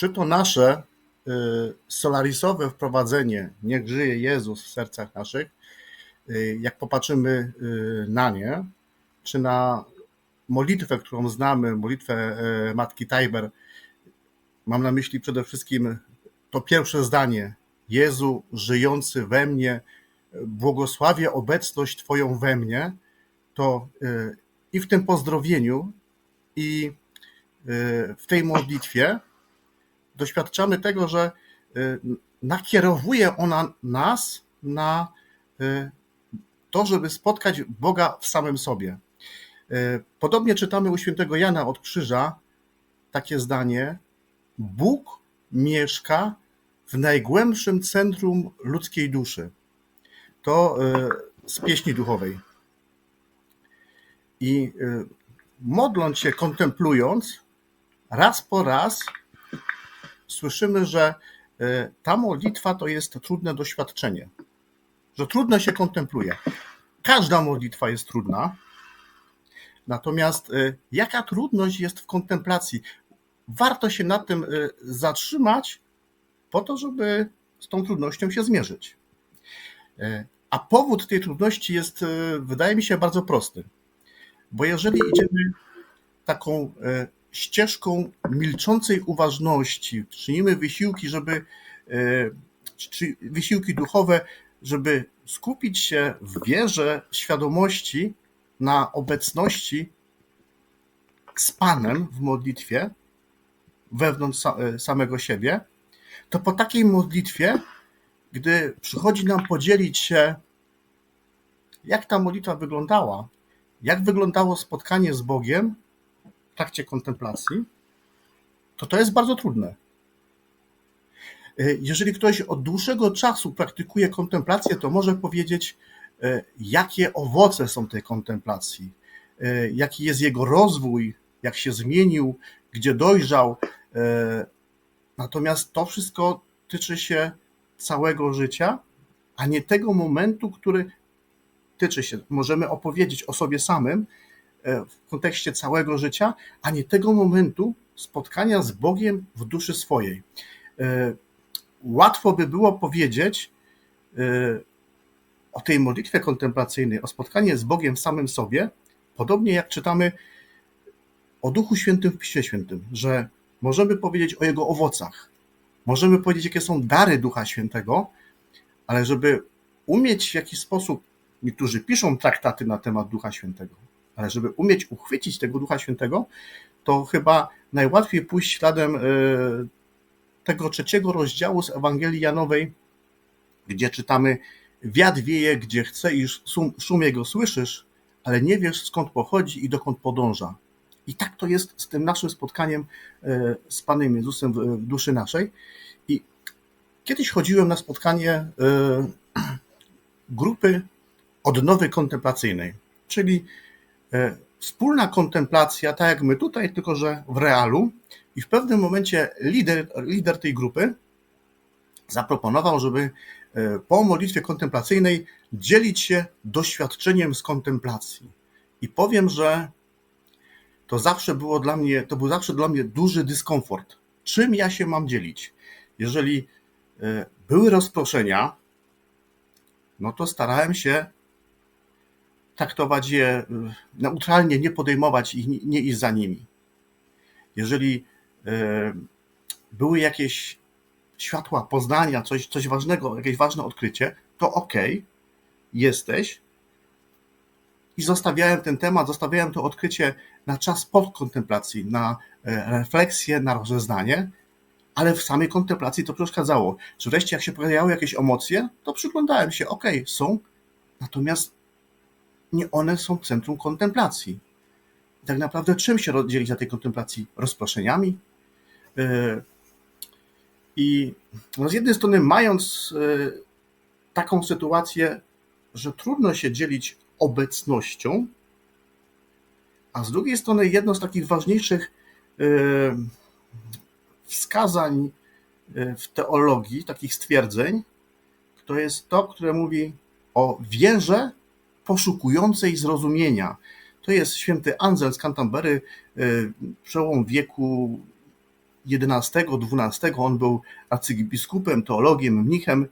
czy to nasze y, solarisowe wprowadzenie, niech żyje Jezus w sercach naszych, y, jak popatrzymy y, na nie, czy na modlitwę, którą znamy, modlitwę Matki Tajber, mam na myśli przede wszystkim to pierwsze zdanie: Jezu, żyjący we mnie, błogosławię obecność Twoją we mnie, to i w tym pozdrowieniu, i w tej modlitwie doświadczamy tego, że y, nakierowuje ona nas na y, to, żeby spotkać Boga w samym sobie. Y, podobnie czytamy u świętego Jana od Krzyża takie zdanie: Bóg mieszka w najgłębszym centrum ludzkiej duszy. To z pieśni duchowej. I modląc się, kontemplując, raz po raz słyszymy, że e, ta modlitwa to jest trudne doświadczenie, że trudno się kontempluje. Każda modlitwa jest trudna, natomiast e, jaka trudność jest w kontemplacji? Warto się nad tym e, zatrzymać, po to, żeby z tą trudnością się zmierzyć. A powód tej trudności jest, wydaje mi się, bardzo prosty. Bo jeżeli idziemy taką ścieżką milczącej uważności. Czynimy wysiłki, żeby e, czy wysiłki duchowe, żeby skupić się w wierze, świadomości na obecności z Panem w modlitwie wewnątrz e, samego siebie, to po takiej modlitwie, gdy przychodzi nam podzielić się, jak ta modlitwa wyglądała, jak wyglądało spotkanie z Bogiem, trakcie kontemplacji, to to jest bardzo trudne. E, jeżeli ktoś od dłuższego czasu praktykuje kontemplację, to może powiedzieć, e, jakie owoce są tej kontemplacji, e, jaki jest jego rozwój, jak się zmienił, gdzie dojrzał. Natomiast to wszystko tyczy się całego życia, a nie tego momentu, który tyczy się. Możemy opowiedzieć o sobie samym, w kontekście całego życia, a nie tego momentu spotkania z Bogiem w duszy swojej. E, łatwo by było powiedzieć e, o tej modlitwie kontemplacyjnej, o spotkaniu z Bogiem w samym sobie, podobnie jak czytamy o Duchu Świętym w Piśmie Świętym, że możemy powiedzieć o Jego owocach, możemy powiedzieć, jakie są dary Ducha Świętego, ale żeby umieć w jakiś sposób, niektórzy piszą traktaty na temat Ducha Świętego, ale żeby umieć uchwycić tego Ducha Świętego, to chyba najłatwiej pójść śladem e, tego trzeciego rozdziału z Ewangelii Janowej, gdzie czytamy wiatr wieje, gdzie chce i szum, szum jego słyszysz, ale nie wiesz skąd pochodzi i dokąd podąża. I tak to jest z tym naszym spotkaniem e, z Panem Jezusem w duszy naszej. I kiedyś chodziłem na spotkanie e, grupy odnowy kontemplacyjnej, czyli wspólna kontemplacja, tak jak my tutaj, tylko że w realu. I w pewnym momencie lider, lider tej grupy zaproponował, żeby e, po modlitwie kontemplacyjnej dzielić się doświadczeniem z kontemplacji. I powiem, że to zawsze było dla mnie, to był zawsze dla mnie duży dyskomfort. Czym ja się mam dzielić? Jeżeli e, były rozproszenia, no to starałem się traktować je y, neutralnie, nie podejmować ich, nie iść za nimi. Jeżeli y, były jakieś światła poznania, coś, coś ważnego, jakieś ważne odkrycie, to ok, jesteś. I zostawiałem ten temat, zostawiałem to odkrycie na czas pod kontemplacji, na e, refleksję, na rozeznanie, ale w samej kontemplacji to przeszkadzało. Że wreszcie, jak się pojawiały jakieś emocje, to przyglądałem się, ok, są, natomiast nie one są centrum kontemplacji. I tak naprawdę czym się dzielić na tej kontemplacji? Rozproszeniami? E, I no z jednej strony, mając e, taką sytuację, że trudno się dzielić obecnością, a z drugiej strony, jedno z takich ważniejszych e, wskazań w teologii, takich stwierdzeń, to jest to, które mówi o wierze poszukującej zrozumienia. To jest święty Anzel z Canterbury, y, przełom wieku XI, XII. On był arcybiskupem, teologiem, mnichem.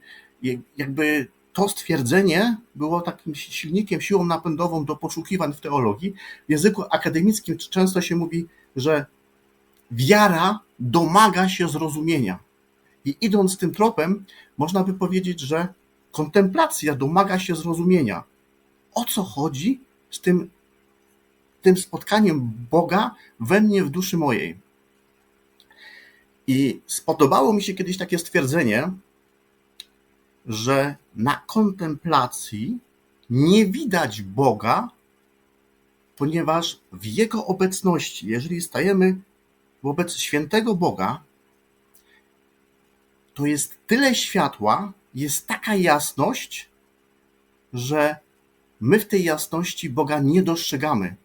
Jakby to stwierdzenie było takim silnikiem, siłą napędową do poszukiwań w teologii. W języku akademickim często się mówi, że wiara domaga się zrozumienia. I idąc tym tropem, można by powiedzieć, że kontemplacja domaga się zrozumienia. O co chodzi z tym, tym spotkaniem Boga we mnie, w duszy mojej? I spodobało mi się kiedyś takie stwierdzenie, że na kontemplacji nie widać Boga, ponieważ w Jego obecności, jeżeli stajemy wobec świętego Boga, to jest tyle światła, jest taka jasność, że my w tej jasności Boga nie dostrzegamy.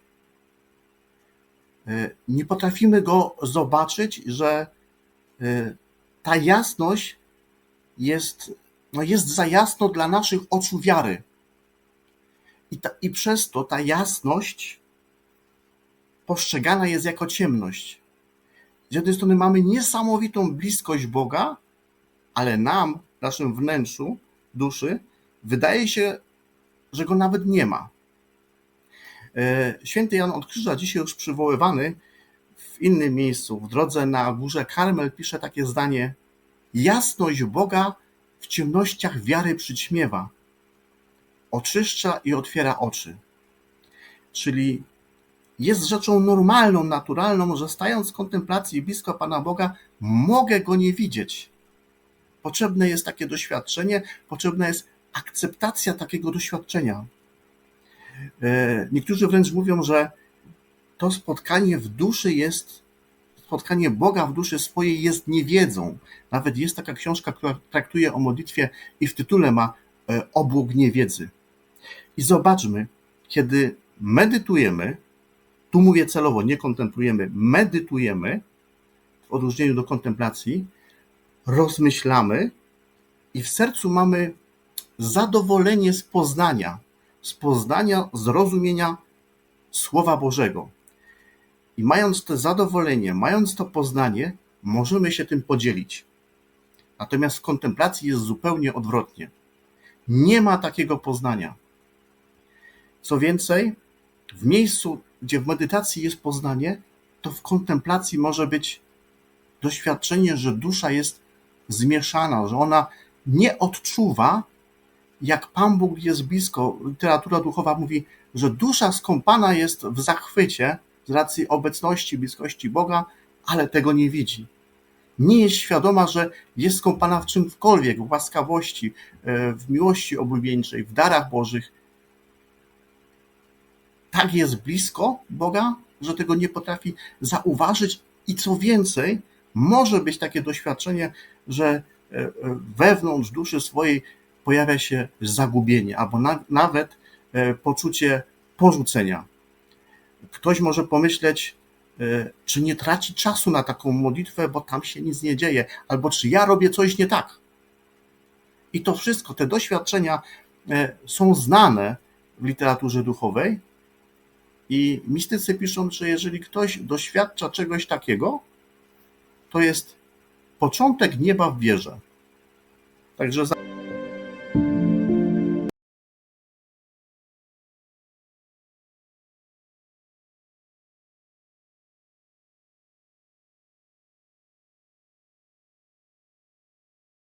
E, Nie potrafimy go zobaczyć, że e, ta jasność jest, no jest za jasno dla naszych oczu wiary. I, ta, I przez to ta jasność postrzegana jest jako ciemność. Z jednej strony mamy niesamowitą bliskość Boga, ale nam, naszym wnętrzu duszy, wydaje się, że go nawet nie ma. E, Święty Jan od Krzyża, dzisiaj już przywoływany w innym miejscu, w drodze na górze Karmel, pisze takie zdanie: Jasność Boga w ciemnościach wiary przyćmiewa, oczyszcza i otwiera oczy. Czyli jest rzeczą normalną, naturalną, że stając w kontemplacji blisko Pana Boga, mogę go nie widzieć. Potrzebne jest takie doświadczenie, potrzebna jest akceptacja takiego doświadczenia. E, Niektórzy wręcz mówią, że to spotkanie w duszy jest, spotkanie Boga w duszy swojej jest niewiedzą. Nawet jest taka książka, która traktuje o modlitwie i w tytule ma e, obłok niewiedzy. I zobaczmy, kiedy medytujemy, tu mówię celowo, nie kontemplujemy, medytujemy, w odróżnieniu do kontemplacji, rozmyślamy i w sercu mamy zadowolenie z poznania, z poznania, zrozumienia Słowa Bożego. I mając to zadowolenie, mając to poznanie, możemy się tym podzielić. Natomiast w kontemplacji jest zupełnie odwrotnie. Nie ma takiego poznania. Co więcej, w miejscu, gdzie w medytacji jest poznanie, to w kontemplacji może być doświadczenie, że dusza jest zmieszana, że ona nie odczuwa, jak Pan Bóg jest blisko. Literatura duchowa mówi, że dusza skąpana jest w zachwycie z racji obecności, bliskości Boga, ale tego nie widzi. Nie jest świadoma, że jest skąpana w czymkolwiek, w łaskawości, e, w miłości oblubieńczej, w darach Bożych. Tak jest blisko Boga, że tego nie potrafi zauważyć i co więcej, może być takie doświadczenie, że e, e, wewnątrz duszy swojej pojawia się zagubienie albo na, nawet e, poczucie porzucenia. Ktoś może pomyśleć, czy nie traci czasu na taką modlitwę, bo tam się nic nie dzieje, albo czy ja robię coś nie tak. I to wszystko, te doświadczenia są znane w literaturze duchowej. I mistycy piszą, że jeżeli ktoś doświadcza czegoś takiego, to jest początek nieba w wierze. Także